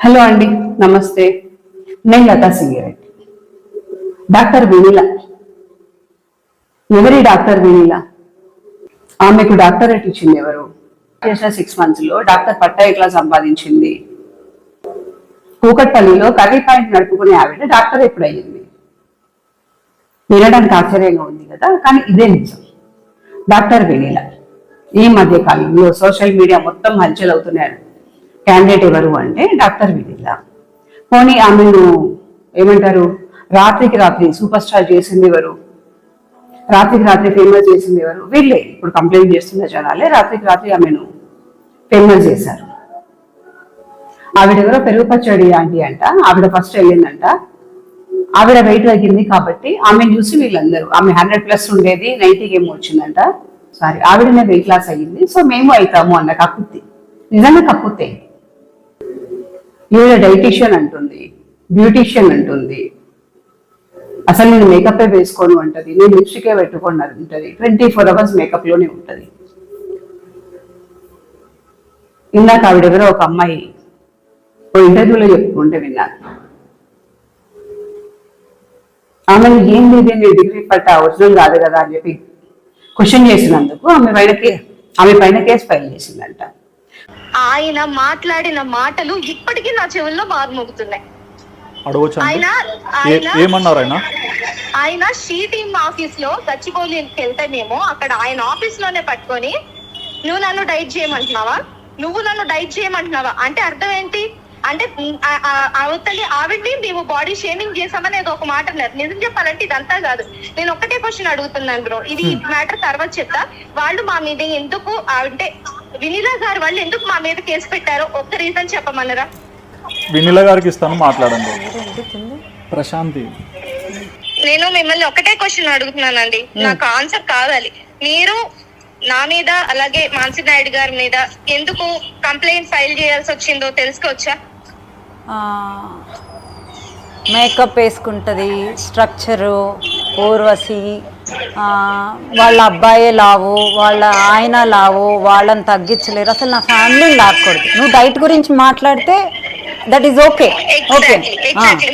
Hello అండి నమస్తే. నేను లతా సింగిరెడ్డి డాక్టర్ వినీల. ఎవరి డాక్టర్ వినీల? ఆమెకు డాక్టరేట్ ఇచ్చింది ఎవరు? చేసిన సిక్స్ మంత్స్లో డాక్టర్ పట్టా ఎట్లా సంపాదించింది? కూకట్పల్లిలో కర్రీ పాయింట్ నడుపుకునే ఆవిడ డాక్టర్ ఎప్పుడయ్యింది? వినడానికి ఆశ్చర్యంగా ఉంది కదా కానీ ఇదే నిజం. డాక్టర్ వెనీల ఈ మధ్య కాలంలో సోషల్ మీడియా మొత్తం హల్చల్ అవుతున్నాడు క్యాండిడేట్ ఎవరు అంటే డాక్టర్ వెనీల పోనీ ఆమెను ఏమంటారు? రాత్రికి రాత్రి సూపర్ స్టార్ చేసింది ఎవరు? రాత్రికి రాత్రి ఫేమస్ చేసింది ఎవరు? వీళ్ళే. ఇప్పుడు కంప్లైంట్ చేస్తున్న జనాలే రాత్రికి రాత్రి ఆమెను ఫేమస్ చేశారు. ఆవిడ ఎవరో పెరుగు పచ్చడి ఆంటీ అంట. ఆవిడ ఫస్ట్ వెళ్ళిందంట. ఆవిడ వెయిట్ తగ్గింది కాబట్టి ఆమె చూసి వీళ్ళందరూ ఆమె హండ్రెడ్ ప్లస్ ఉండేది నైన్టీకి ఏమో వచ్చిందంట. సారీ ఆవిడనే వెయిట్ లాస్ అయ్యింది. సో మేము అవుతాము అన్న కక్కుత్తి నిజంగా కక్కుతే ఈవిడ డైటీషియన్ అంటుంది బ్యూటీషియన్ అంటుంది. అసలు నేను మేకప్ వేసుకోను అంటది నేను లిప్స్టికే పెట్టుకోను అంటది ట్వంటీ ఫోర్ అవర్స్ మేకప్లోనే ఉంటది. ఇందాక ఆవిడ ఎవరో ఒక అమ్మాయి ఓ ఇంటర్వ్యూలో చెప్పుకుంటే విన్నాను ఆమెను ఏం లేదు నేను డిగ్రీ పట్ట అవసరం కాదు కదా అని చెప్పి క్వశ్చన్ చేసినందుకు ఆమె పైన కే- ఆమె పైన కేసు ఫైల్ చేసిందంట. ఆయన మాట్లాడిన మాటలు ఇప్పటికీ నా చెవుల్లో అడగొచ్చు ఆయన ఆయన షీ టీమ్ ఆఫీస్లో గచ్చిబౌలికి వెళ్తేనేమో అక్కడ ఆయన ఆఫీస్లోనే పట్టుకొని నువ్వు నన్ను డైట్ చేయమంటున్నావా? నువ్వు నన్ను డైట్ చేయమంటున్నావా? అంటే అర్థం ఏంటి? అంటే అవతలి ఆవిడ్ని మేము బాడీ షేమింగ్ చేసామని ఏదో ఒక మాట అన్నారు. నిజం చెప్పాలంటే ఇదంతా కాదు. నేను ఒక్కటే క్వశ్చన్ అడుగుతున్నాను బ్రో. ఇది మ్యాటర్ తర్వాత చెప్తా. వాళ్ళు మా మీద ఎందుకు అంటే వినీలా గారు వాళ్ళు ఎందుకు మా మీద కేసు పెట్టారో ఒక్క రీజన్ చెప్పమన్నరా? వినిల గారికి ఇస్తాను మాట్లాడండి. ప్రశాంతి. నేను మిమ్మల్ని ఒకటే క్వశ్చన్ అడుగుతున్నానండి. నాకు ఆన్సర్ కావాలి. మీరు నా మీద అలాగే మాన్సి నాయుడు గారి మీద ఎందుకు కంప్లైంట్ ఫైల్ చేయాల్సి వచ్చిందో తెలుసుకోవచ్చా? మేకప్ వేసుకుంటుంది స్ట్రక్చరు ఊర్వశి వాళ్ళ అబ్బాయే లావు వాళ్ళ ఆయన లావు వాళ్ళని తగ్గించలేరు. అసలు నా ఫ్యామిలీని లాక్కూడదు. నువ్వు డైట్ గురించి మాట్లాడితే దట్ ఈస్ ఓకే ఓకే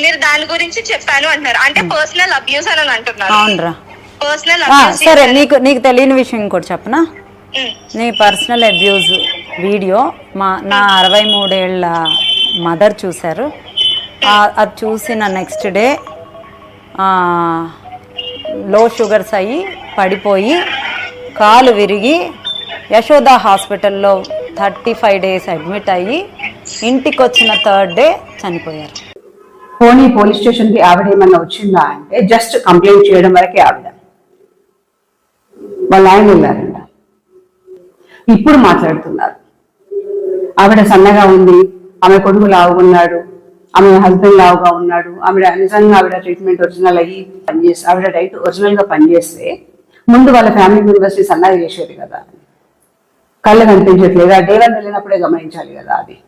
మీరు దాని గురించి చెప్పాను అంటున్నారు. అంటే పర్సనల్ అబ్యూస్ అని అంటున్నారు. అవునరా. పర్సనల్ సరే నీకు నీకు తెలియని విషయం ఇంకోటి చెప్పనా? నీ పర్సనల్ అబ్యూజ్ వీడియో మా నా అరవై మూడేళ్ళ మదర్ చూశారు. అది చూసిన నెక్స్ట్ డే లో షుగర్స్ అయ్యి పడిపోయి కాలు విరిగి యశోద హాస్పిటల్లో థర్టీ ఫైవ్ డేస్ అడ్మిట్ అయ్యి ఇంటికి వచ్చిన థర్డ్ డే చనిపోయారు. పోనీ పోలీస్ స్టేషన్కి ఆవిడ ఏమన్నా వచ్చిందా అంటే జస్ట్ కంప్లైంట్ చేయడం వరకే ఆవిడ. వాళ్ళ ఆయన వెళ్ళారంట ఇప్పుడు మాట్లాడుతున్నారు. ఆవిడ సన్నగా ఉంది ఆమె కొడుకు లావుగా ఉన్నాడు ఆమె హస్బెండ్ లావుగా ఉన్నాడు. ఆవిడ నిజంగా ఆవిడ ట్రీట్మెంట్ ఒరిజినల్ అయ్యి పనిచేసి ఆవిడ డైట్ ఒరిజినల్గా పనిచేస్తే ముందు వాళ్ళ ఫ్యామిలీ మెంబర్స్ని సన్నగా చేసేది కదా. కళ్ళు కనిపించట్లేదా. డే వెళ్ళినప్పుడే గమనించాలి కదా అది.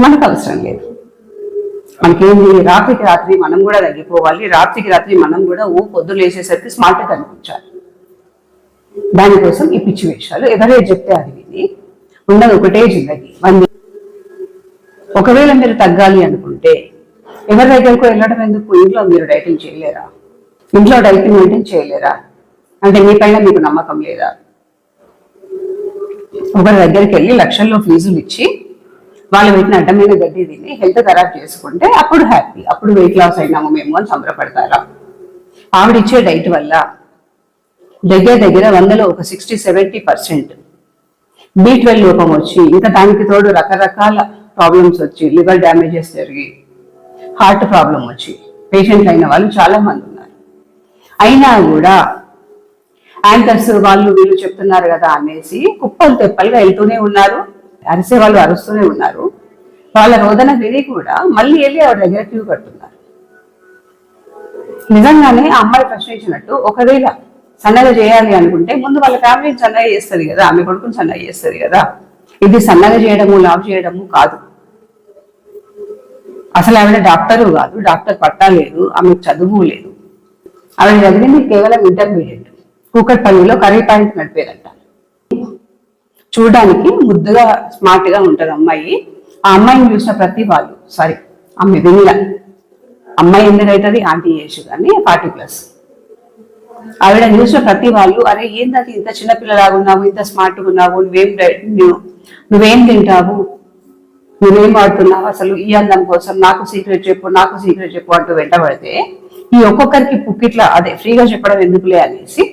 మనకు అవసరం లేదు. మనకేంది? రాత్రికి రాత్రి మనం కూడా తగ్గిపోవాలి. రాత్రికి రాత్రి మనం కూడా ఊ పొద్దు స్మార్ట్ కనిపించాలి. దానికోసం ఈ పిచ్చి వేషాలు ఎవరే చెప్తే అది విని ఉన్నది ఒకటే జిందగీ. ఒకవేళ మీరు తగ్గాలి అనుకుంటే ఎవరి దగ్గరకు వెళ్ళడం ఎందుకు? ఇంట్లో మీరు డైటింగ్ చేయలేరా? ఇంట్లో డైటింగ్ మెయింటైన్ చేయలేరా? అంటే మీ పైన మీకు నమ్మకం లేదా? ఒకరి దగ్గరికి వెళ్ళి లక్షల్లో ఫీజులు ఇచ్చి వాళ్ళు వీటిని అడ్డమైన గడ్డి తిని హెల్త్ ఖరాబ్ చేసుకుంటే అప్పుడు హ్యాపీ. అప్పుడు వెయిట్ లాస్ అయినాము మేము అని సంబరపడతారా? ఆవిడ ఇచ్చే డైట్ వల్ల దగ్గర దగ్గర వందలో ఒక sixty seventy percent B twelve లోపం వచ్చి ఇంకా దానికి తోడు రకరకాల ప్రాబ్లమ్స్ వచ్చి లివర్ డ్యామేజెస్ జరిగి హార్ట్ ప్రాబ్లం వచ్చి పేషెంట్ అయిన వాళ్ళు చాలా మంది ఉన్నారు. అయినా కూడా యాంకర్స్ వాళ్ళు వీళ్ళు చెప్తున్నారు కదా అనేసి కుప్పలు తెప్పలుగా వెళ్తూనే ఉన్నారు. అరిసే వాళ్ళు అరుస్తూనే ఉన్నారు. వాళ్ళ రోదన విని కూడా మళ్ళీ వెళ్ళి ఆవిడ దగ్గర క్యూ కడుతున్నారు. నిజంగానే ఆ అమ్మాయి ప్రశ్నించినట్టు ఒకవేళ సన్నగా చేయాలి అనుకుంటే ముందు వాళ్ళ ఫ్యామిలీని సన్నగా చేస్తుంది కదా ఆమె కొడుకుని సన్నగా చేస్తుంది కదా. ఇది సన్నగా చేయడము లావ్ చేయడము కాదు. అసలు ఆవిడ డాక్టరు కాదు డాక్టర్ పట్టా లేదు ఆమెకు చదువు లేదు. ఆవిడ చదివింది కేవలం ఇంటర్మీడియట్. కూకట్పల్లిలో కర్రీ పాయింట్ నడిపేదంట. చూడడానికి ముద్దుగా స్మార్ట్గా ఉంటది అమ్మాయి. ఆ అమ్మాయిని చూసిన ప్రతి వాళ్ళు సారీ ఆమె విన్న అమ్మాయి ఎందుకైతుంది ఆంటీ యేసు కానీ ఫార్టీ ప్లస్. ఆవిడ చూసిన ప్రతి వాళ్ళు అరే ఏంటది ఇంత చిన్నపిల్లలాగా ఉన్నావు ఇంత స్మార్ట్గా ఉన్నావు నువ్వేం నువ్వు నువ్వేం తింటావు? నువ్వేం వాడుతున్నావు? అసలు ఈ అందం కోసం నాకు సీక్రెట్ చెప్పు నాకు సీక్రెట్ చెప్పు అంటూ వెంటబడితే ఈ ఒక్కొక్కరికి పుక్కిట్లా అదే ఫ్రీగా చెప్పడం ఎందుకులే అనేసి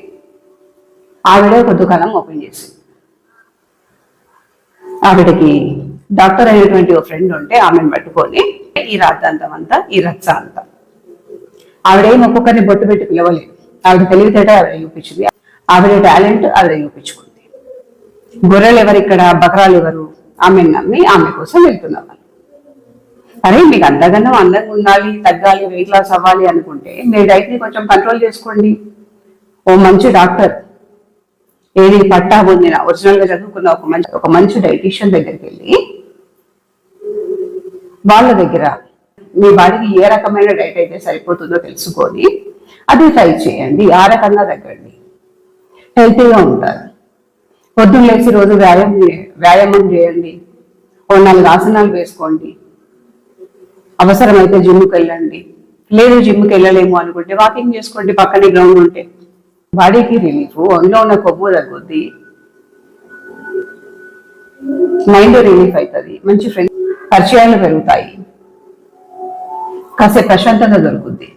ఆవిడ ఒక దుకాణం ఓపెన్ చేసింది. ఆవిడకి డాక్టర్ అయినటువంటి ఒక ఫ్రెండ్ ఉంటే ఆమెను పట్టుకొని ఈ రాద్దాంతం అంతా ఈ రచ్చ అంతా. ఆవిడేం ఒక్కొక్కరిని బొట్టు పెట్టి పిలవలేదు. ఆవిడ తెలివితేట ఆవిడ చూపించింది. ఆవిడ టాలెంట్ ఆవిడ చూపించుకుంది. గొర్రెలు ఎవరు ఇక్కడ బకరాలు ఎవరు? ఆమెను నమ్మి ఆమె కోసం వెళ్తున్నాం వాళ్ళు అరే మీకు అంతగానో అందంగా ఉండాలి తగ్గాలి వెయిట్ లాస్ అవ్వాలి అనుకుంటే మీ డైట్ని కొంచెం కంట్రోల్ చేసుకోండి. ఓ మంచి డాక్టర్. ఏది పట్టా పొందిన ఒరిజినల్గా చదువుకున్న ఒక మంచి ఒక మంచి డైటీషియన్ దగ్గరికి వెళ్ళి వాళ్ళ దగ్గర మీ బాడీకి ఏ రకమైన డైట్ అయితే సరిపోతుందో తెలుసుకొని అది ట్రై చేయండి. ఆ రకంగా తగ్గండి. హెల్తీగా ఉంటారు. పొద్దున్న లేచి రోజు వ్యాయామం చేయండి. వ్యాయామం చేయండి. ఓ నాలుగు ఆసనాలు వేసుకోండి. అవసరమైతే జిమ్కి వెళ్ళండి. లేదు జిమ్కి వెళ్ళలేము అనుకుంటే వాకింగ్ చేసుకోండి పక్కనే గ్రౌండ్ ఉంటే. బాడీకి రిలీఫ్ ఒంట్లో ఉన్న కొవ్వు తగ్గుద్ది. మైండ్ రిలీఫ్ అవుతుంది మంచి ఫ్రెండ్ పరిచయాలు పెరుగుతాయి. కాసేపు ప్రశాంతత దొరుకుద్ది.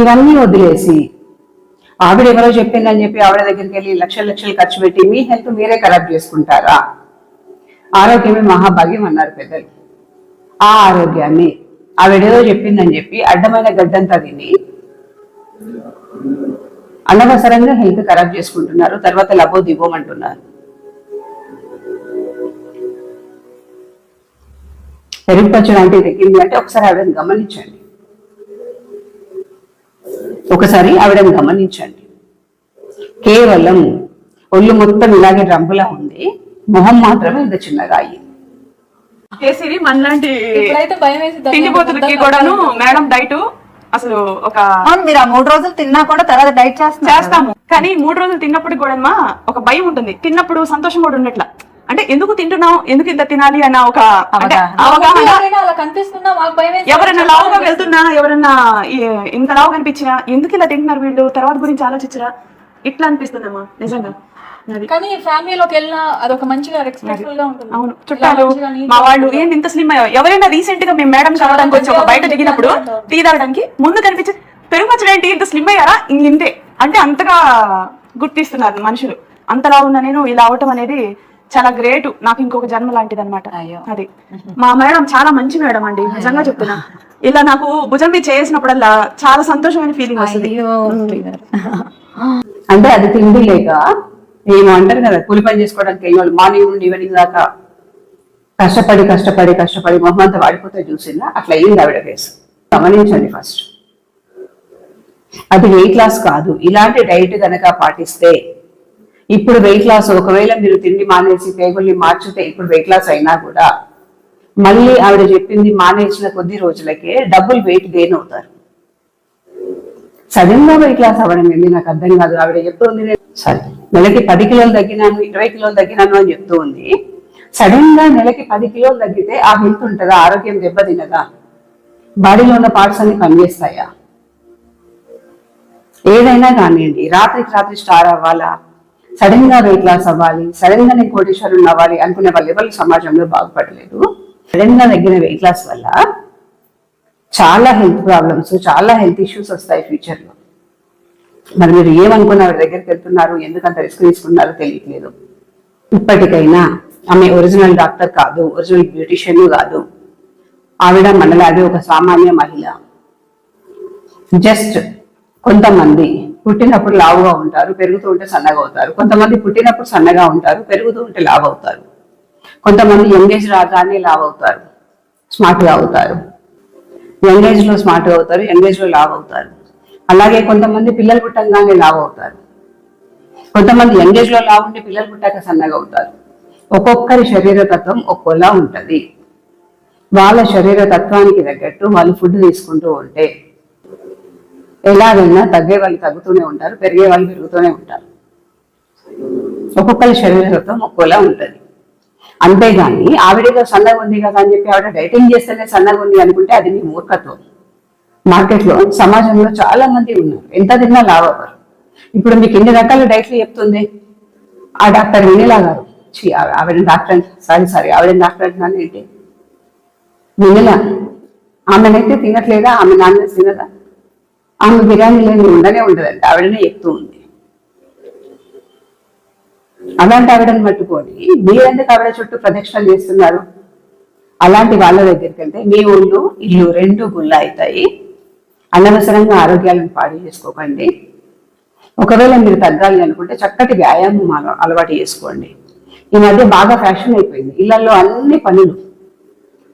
ఇవన్నీ వదిలేసి ఆవిడ ఎవరో చెప్పిందని చెప్పి ఆవిడ దగ్గరికి వెళ్ళి లక్షల లక్షలు ఖర్చు పెట్టి మీ హెల్త్ మీరే ఖరాబ్ చేసుకుంటారా? ఆరోగ్యమే మహాభాగ్యం అన్నారు పెద్దలు. ఆ ఆరోగ్యాన్ని ఆవిడేదో చెప్పిందని చెప్పి అడ్డమైన గడ్డంతా తిని అనవసరంగా హెల్త్ ఖరాబ్ చేసుకుంటున్నారు తర్వాత లబో దివ్వమంటున్నారు పెరుగు పచ్చడి అంటే తగ్గింది అంటే ఒకసారి ఆవిడని గమనించండి. ఒకసారి ఆవిడని గమనించండి. కేవలం ఒళ్ళు మొత్తం ఇలాగే రంగులా ఉంది. మొహం మాత్రమే ఇంత చిన్నగా అయ్యింది. కేసరి మనలాంటి తిండిపోతులకి కూడాను మేడం డైట్ అసలు ఒక మీరు ఆ మూడు రోజులు తిన్నా కూడా తర్వాత డైట్ చేస్తాము. కానీ మూడు రోజులు తిన్నప్పుడు కూడా ఒక భయం ఉంటుంది. తిన్నప్పుడు సంతోషం కూడా ఉన్నట్ల అంటే ఎందుకు తింటున్నావు? ఎందుకు ఇంత తినాలి అన్న ఒక అవగాహన. ఎవరైనా అలా కనిపిస్తున్నా మాకు భయం వేసి ఎవరైనా లావుగా వెళ్తున్నా ఎవరైనా ఇంత లావు కనిపించినా ఎందుకు ఇలా తింటున్నారు వీళ్ళు? తర్వాత గురించి ఆలోచించరా? ఇట్లా అనిపిస్తుందమ్మా నిజంగా. కానీ ఫ్యామిలీలోకి వెళ్ళినా అదొక మంచిగా రెస్పెక్ట్ఫుల్గా ఉంటుంది. అవును. చుట్టాలు మా వాళ్ళు. ఏంటి ఇంత స్లిమ్ ఎవరైనా రీసెంట్గా మేము మేడం కలవడానికి వచ్చి ఒక బయట దిగినప్పుడు టీ తాగడానికి ముందు కనిపించి పెరుగు ఏంటి? ఇంత స్లిమ్ అయ్యారా? ఇంతే. అంటే అంతగా గుర్తిస్తున్నారు మనుషులు. అంతలా ఉన్న నేను ఇలా అవటం అనేది చాలా గ్రేట్. నాకు ఇంకొక జన్మ లాంటిది అనమాట అయ్యో. అది. మా మేడం చాలా మంచి మేడం అండి నిజంగా చెప్తున్నా. ఇలా నాకు భుజం మీద చేసినప్పుడల్లా చాలా సంతోషమైన ఫీలింగ్ వస్తుంది. అంటే అది తిండి లేక ఏమో అంటారు కదా కూలి పని చేసుకోవడానికి వాళ్ళు మార్నింగ్ నుండి ఈవినింగ్ దాకా కష్టపడి కష్టపడి కష్టపడి మొహం అంతా వాడిపోతే చూసిందా అట్లా అయ్యింది ఆవిడ కేసు గమనించండి ఫస్ట్ అది వెయిట్ లాస్ కాదు. ఇలాంటి డైట్ గనక పాటిస్తే ఇప్పుడు వెయిట్ లాస్ ఒకవేళ మీరు తిండి మానేసి పేగుల్ని మార్చితే ఇప్పుడు వెయిట్ లాస్ అయినా కూడా మళ్ళీ ఆవిడ చెప్పింది మానేసిన కొద్ది రోజులకే డబుల్ వెయిట్ గెయిన్ అవుతారు. సడన్గా వెయిట్ లాస్ అవ్వడం ఏంటి నాకు అర్థం కాదు. ఆవిడ చెప్తుంది సరే నెలకి పది కిలోలు తగ్గినాను ఇరవై కిలోలు తగ్గినాను అని చెప్తూ ఉంది సడన్గా నెలకి పది కిలోలు తగ్గితే ఆ హెల్త్ ఉంటుందా? ఆరోగ్యం దెబ్బతినదా? బాడీలో ఉన్న పార్ట్స్ అన్ని పనిచేస్తాయా? ఏదైనా కానివ్వండి రాత్రికి రాత్రి స్టార్ అవ్వాలా? సడన్గా వెయిట్ లాస్ అవ్వాలి సడన్గా నేను కోటేశ్వరుని అవ్వాలి అనుకునే వాళ్ళు ఎవరు సమాజంలో బాగుపడలేదు. సడన్గా తగ్గిన వెయిట్ లాస్ వల్ల చాలా హెల్త్ ప్రాబ్లమ్స్ చాలా హెల్త్ ఇష్యూస్ వస్తాయి ఫ్యూచర్లో మరి మీరు ఏమనుకున్న దగ్గరికి వెళ్తున్నారు? ఎందుకంత రిస్క్ తీసుకున్నారో తెలియట్లేదు. ఇప్పటికైనా ఆమె ఒరిజినల్ డాక్టర్ కాదు ఒరిజినల్ బ్యూటిషియన్ కాదు. ఆవిడ మనలాగే ఒక సామాన్య మహిళ. జస్ట్ కొంతమంది పుట్టినప్పుడు లావుగా ఉంటారు పెరుగుతూ ఉంటే సన్నగా అవుతారు. కొంతమంది పుట్టినప్పుడు సన్నగా ఉంటారు పెరుగుతూ ఉంటే లావు అవుతారు. కొంతమంది యంగేజ్ రాగానే లావు అవుతారు స్మార్ట్గా అవుతారు. యంగేజ్లో స్మార్ట్గా అవుతారు యంగేజ్లో లావు అవుతారు. అలాగే కొంతమంది పిల్లలు పుట్టంగానే లావు అవుతారు. కొంతమంది యంగేజ్లో లావు ఉండి పిల్లలు పుట్టాక సన్నగా అవుతారు. ఒక్కొక్కరి శరీర తత్వం ఒక్కోలా ఉంటుంది. వాళ్ళ శరీర తత్వానికి తగ్గట్టు వాళ్ళు ఫుడ్ తీసుకుంటూ ఉంటే ఎలాగైనా తగ్గే వాళ్ళు తగ్గుతూనే ఉంటారు పెరిగే వాళ్ళు పెరుగుతూనే ఉంటారు. ఒక్కొక్కరి శరీర ఒక్కోలా ఉంటుంది. అంతేగాని ఆవిడేదో సన్నగా ఉంది కదా అని చెప్పి ఆవిడ డైటింగ్ చేస్తేనే సన్నగా ఉంది అనుకుంటే అది మీ మూర్ఖత్వం. మార్కెట్లో సమాజంలో చాలా మంది ఉన్నారు. ఎంత తిన్నా లావ్ అవ్వరు ఇప్పుడు మీకు ఎన్ని రకాల డైట్లు చెప్తుంది. ఆ డాక్టర్ వినిలా గారు. ఛీ, ఆ- ఆవిడ డాక్టర్ సారీ సారీ ఆవిడ డాక్టర్ అంటున్నాను ఏంటి? వినిల ఆమెనైతే తినట్లేదా? ఆమె నాన్న వెజ్ తినదా? ఆమె బిర్యానీ లేని ఉండనే ఉండదంట ఆవిడనే ఎక్కువ ఉంది. అలాంటి ఆవిడని పట్టుకొని మీరెందుకు ఆవిడ చుట్టూ ప్రదక్షిణలు చేస్తున్నారు? అలాంటి వాళ్ళ దగ్గరికి వెళ్తే మీ ఊళ్ళు ఇల్లు రెండు గుళ్ళ అవుతాయి. అనవసరంగా ఆరోగ్యాలను పాడు చేసుకోకండి. ఒకవేళ మీరు తగ్గాలి అనుకుంటే చక్కటి వ్యాయామం అలవాటు చేసుకోండి. ఈ మధ్య బాగా ఫ్యాషన్ అయిపోయింది. ఇళ్ళలో అన్ని పనులు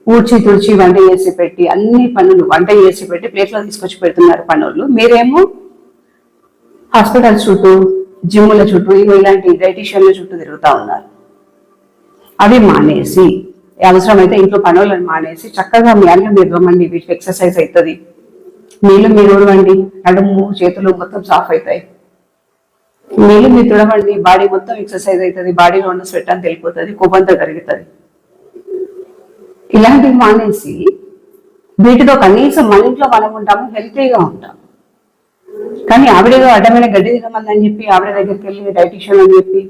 ఊడ్చి తుడిచి వంట చేసి పెట్టి అన్ని పనులు వంట చేసి పెట్టి ప్లేట్లో తీసుకొచ్చి పెడుతున్నారు పనులు. మీరేమో హాస్పిటల్ చుట్టూ జిమ్ముల చుట్టూ ఇవి ఇలాంటి డైటీషియన్ల చుట్టూ తిరుగుతూ ఉన్నారు. అవి మానేసి అవసరమైతే ఇంట్లో పనులను మానేసి చక్కగా మీ అన్నం మీరు ఇవ్వమండి వీటికి ఎక్సర్సైజ్ అవుతుంది. నీళ్ళు మీరు ఉడవండి నడుము చేతులు మొత్తం సాఫ్ అవుతాయి. నీళ్ళు మీరు తుడవండి బాడీ మొత్తం ఎక్సర్సైజ్ అవుతుంది బాడీలో ఉన్న స్వెట్ అని తెలిపోతుంది కోపంతో కరుగుతుంది. ఇలాంటివి మానేసి వీటితో కనీసం మన ఇంట్లో మనం ఉంటాము హెల్తీగా ఉంటాం కానీ ఆవిడేదో అడ్డమైన గడ్డి తినమని చెప్పి ఆవిడ దగ్గరికి వెళ్ళి డైటిషియన్ అని చెప్పి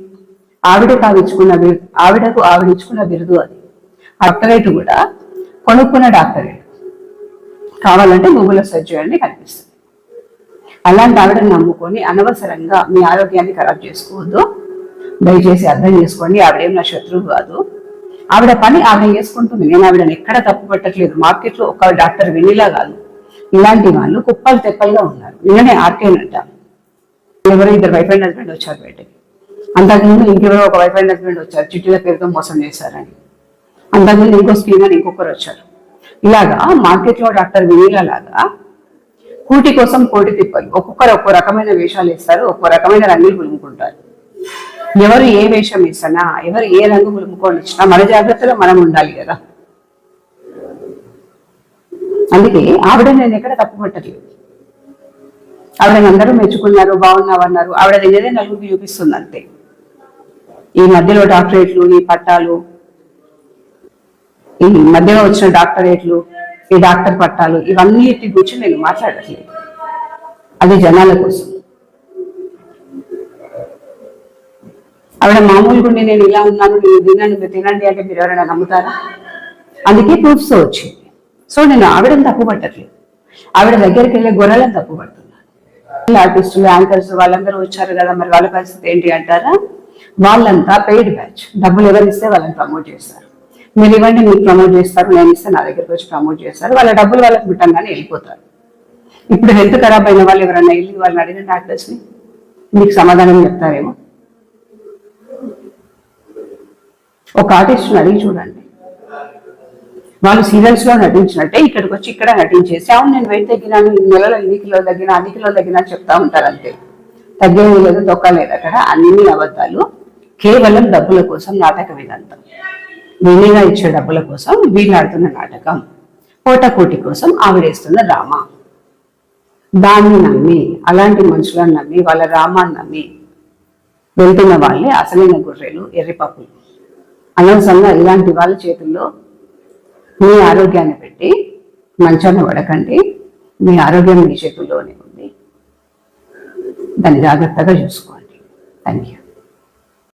ఆవిడ కావించుకున్న బిరుదు ఆవిడకు ఆవిడ ఇచ్చుకున్న బిరుదు అది. డాక్టరేట్ కూడా కొనుక్కున్న డాక్టరేట్. కావాలంటే గూగుల్లో సెర్చ్ చేయండి కనిపిస్తుంది. అలాంటి ఆవిడని నమ్ముకొని అనవసరంగా మీ ఆరోగ్యాన్ని ఖరాబ్ చేసుకోవద్దు. దయచేసి అర్థం చేసుకోండి ఆవిడేం నా శత్రువు కాదు. ఆవిడ పని ఆవిడ చేసుకుంటుంది. నేను ఆవిడని ఎక్కడ తప్పు పెట్టట్లేదు. మార్కెట్లో ఒక డాక్టర్ వినిలా కాదు ఇలాంటి వాళ్ళు కుప్పలు తెప్పలుగా ఉన్నారు. నిన్ననే ఆర్కేనంట ఎవరో ఇద్దరు వైఫ్ అండ్ హస్బెండ్ వచ్చారు బయటకి. అంతకుముందు ఇంకెవరో ఒక వైఫ్ అండ్ హస్బెండ్ వచ్చారు. చిట్టుల పేరుతో మోసం చేశారని. అంతకుముందు ఇంకో స్కీమ్ అని ఇంకొకరు వచ్చారు. ఇలాగా మార్కెట్లో డాక్టర్ వినీలా లాగా కూటి కోసం కోటి తిప్పలు. ఒక్కొక్కరు ఒక్కో రకమైన వేషాలు వేస్తారు. ఒక్కో రకమైన రంగులు పులుముకుంటారు ఎవరు ఏ వేషం వేసినా ఎవరు ఏ రంగు పులుముకొని వచ్చినా మన జాగ్రత్తలో మనం ఉండాలి కదా. అందుకే ఆవిడ నేను ఎక్కడ తప్పు పట్టలేదు ఆవిడని అందరూ మెచ్చుకున్నారు బాగున్నావన్నారు ఆవిడ దగ్గరే నలుగురికి చూపిస్తుంది అంతే. ఈ మధ్యలో డాక్టరేట్లు ఈ పట్టాలు ఈ మధ్యలో వచ్చిన డాక్టరేట్లు ఈ డాక్టర్ పట్టాలు ఇవన్నీ గురించి నేను మాట్లాడట్లేదు. అది జనాల కోసం. ఆవిడ మామూలుగా నేను ఇలా ఉన్నాను నేను తినండి మీరు తినండి అంటే మీరు ఎవరైనా నమ్ముతారా? అందుకే ప్రూఫ్స్ వచ్చింది. సో నేను ఆవిడని తప్పు పట్టట్లేదు. ఆవిడ దగ్గరికి వెళ్ళే గొర్రెలను తప్పు పడుతున్నాను. ఆర్టిస్టులు యాంకర్స్ వాళ్ళందరూ వచ్చారు కదా మరి వాళ్ళ పరిస్థితి ఏంటి అంటారా? వాళ్ళంతా పెయిడ్ బ్యాచ్ డబ్బులు ఎవరిస్తే వాళ్ళని ప్రమోట్ చేస్తారు. మీరు ఇవ్వండి మీరు ప్రమోట్ చేస్తారు నేను ఇస్తే నా దగ్గరికి వచ్చి ప్రమోట్ చేస్తారు. వాళ్ళ డబ్బులు వాళ్ళకి పెట్టంగానే వెళ్ళిపోతారు. ఇప్పుడు హెల్త్ ఖరాబ్ అయిన వాళ్ళు ఎవరైనా వెళ్ళి వాళ్ళని అడిగిన డాక్టర్స్ని మీకు సమాధానం చెప్తారేమో? ఒక ఆర్టిస్ట్ని అడిగి చూడండి. వాళ్ళు సీరియల్స్లో నటించినట్టే ఇక్కడికి వచ్చి ఇక్కడ నటించేసి అవును నేను వెయిట్ తగ్గినాను ఈ నెలలో ఇన్ని కిలోలు తగ్గినా అన్ని కిలోలు తగ్గినా చెప్తా ఉంటారు అంతే. తగ్గేది లేదు తొక్కలేదు అక్కడ. అన్ని అబద్ధాలు. కేవలం డబ్బుల కోసం నాటకం ఇదంతా. నేనేగా ఇచ్చే డబ్బుల కోసం వీళ్ళాడుతున్న నాటకం. కోటకోటి కోసం ఆవిడేస్తున్న రామ దాన్ని నమ్మి అలాంటి మనుషులను నమ్మి వాళ్ళ రామాన్ని నమ్మి వెళ్తున్న వాళ్ళే అసలైన గొర్రెలు ఎర్రిపప్పులు అనవసరంగా ఇలాంటి వాళ్ళ చేతుల్లో మీ ఆరోగ్యాన్ని పెట్టి మంచాన్ని పడకండి మీ ఆరోగ్యం మీ చేతుల్లోనే ఉంది. దాన్ని జాగ్రత్తగా చూసుకోండి. Thank you